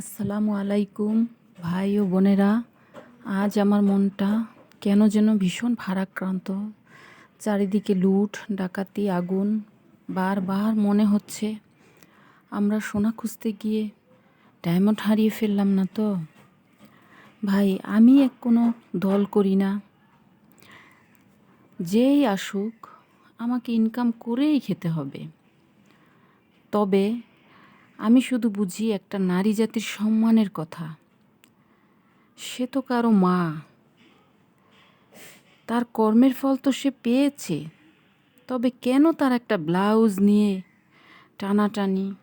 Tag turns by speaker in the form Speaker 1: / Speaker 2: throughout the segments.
Speaker 1: আসসালামু আলাইকুম, ভাই ও বোনেরা। আজ আমার মনটা কেন যেন ভীষণ ভারাক্রান্ত। চারিদিকে লুট, ডাকাতি, আগুন, বারবার মনে হচ্ছে আমরা সোনা খুঁজতে গিয়ে ডায়মন্ড হারিয়ে ফেললাম না তো? ভাই, আমি এক কোনো দল করি না। যেই আসুক, আমাকে ইনকাম করেই খেতে হবে। তবে আমি শুধু বুঝি একটা নারী জাতির সম্মানের কথা। সে তো কারও মা। তার কর্মের ফল তো সে পেয়েছে। তবে কেন তার একটা ব্লাউজ নিয়ে টানাটানি?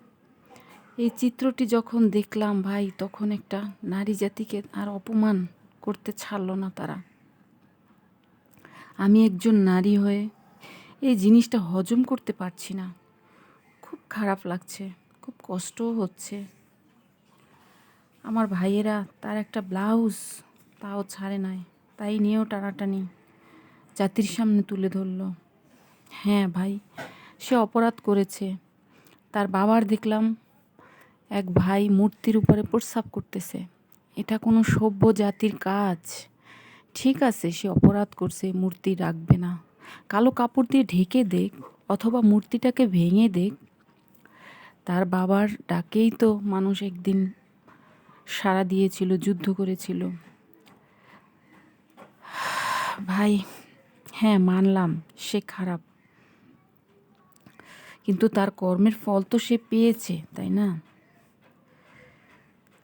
Speaker 1: এই চিত্রটি যখন দেখলাম ভাই, তখন একটা নারী জাতিকে আর অপমান করতে ছাড়লো না তারা। আমি একজন নারী হয়ে এই জিনিসটা হজম করতে পারছি না। খুব খারাপ লাগছে। খুব কষ্টও হচ্ছে। আমার ভাইয়েরা, তার একটা ব্লাউজ তাও ছাড়ে নাই। তাই নিয়েও টানাটানি জাতির সামনে তুলে ধরল। হ্যাঁ ভাই, সে অপরাধ করেছে। তার বাবার দেখলাম এক ভাই মূর্তির উপরে প্রস্রাব করতেছে। এটা কোনো সভ্য জাতির কাজ। ঠিক আছে, সে অপরাধ করছে, মূর্তি রাখবে না। কালো কাপড় দিয়ে ঢেকে দেখ, অথবা মূর্তিটাকে ভেঙে দেখ তার বাবার ডাকেই তো মানুষ একদিন সাড়া দিয়েছিল, যুদ্ধ করেছিল। ভাই হ্যাঁ মানলাম, সে খারাপ। কিন্তু তার কর্মের ফল তো সে পেয়েছে, তাই না?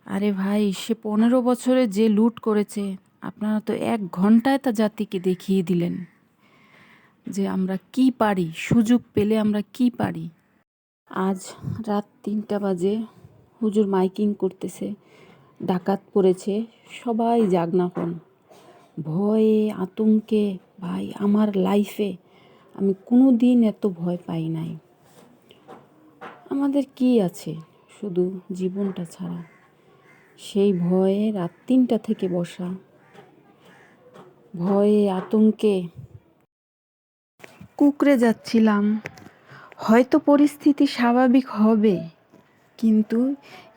Speaker 1: আরে ভাই, সে পনেরো বছরে যে লুট করেছে, আপনারা তো এক ঘন্টায় তা জাতিকে দেখিয়ে দিলেন যে আমরা কি পারি, সুযোগ পেলে আমরা কি পারি। আজ রাত তিনটা বাজে। হুজুর মাইকিং করতেছে, ডাকাত পড়েছে, সবাই জাগনা হন ভয়ে, আতঙ্কে, ভাই, আমার লাইফে আমি কোনো দিন এত ভয় পাই নাই। আমাদের কি আছে? শুধু জীবনটা ছাড়া। সেই ভয়ে রাত তিনটা থেকে বসা। ভয়ে, আতঙ্কে। কুকড়ে যাচ্ছিলাম। হয়তো পরিস্থিতি স্বাভাবিক হবে। কিন্তু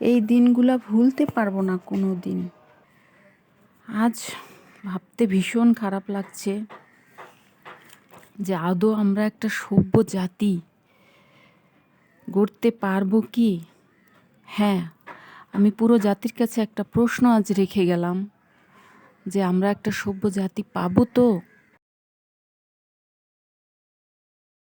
Speaker 1: এই দিনগুলো ভুলতে পারব না কোনো দিন আজ ভাবতে ভীষণ খারাপ লাগছে যে আদৌ আমরা একটা সভ্য জাতি গড়তে পারব কি? হ্যাঁ আমি পুরো জাতির কাছে একটা প্রশ্ন আজ রেখে গেলাম যে আমরা একটা সভ্য জাতি পাবো তো?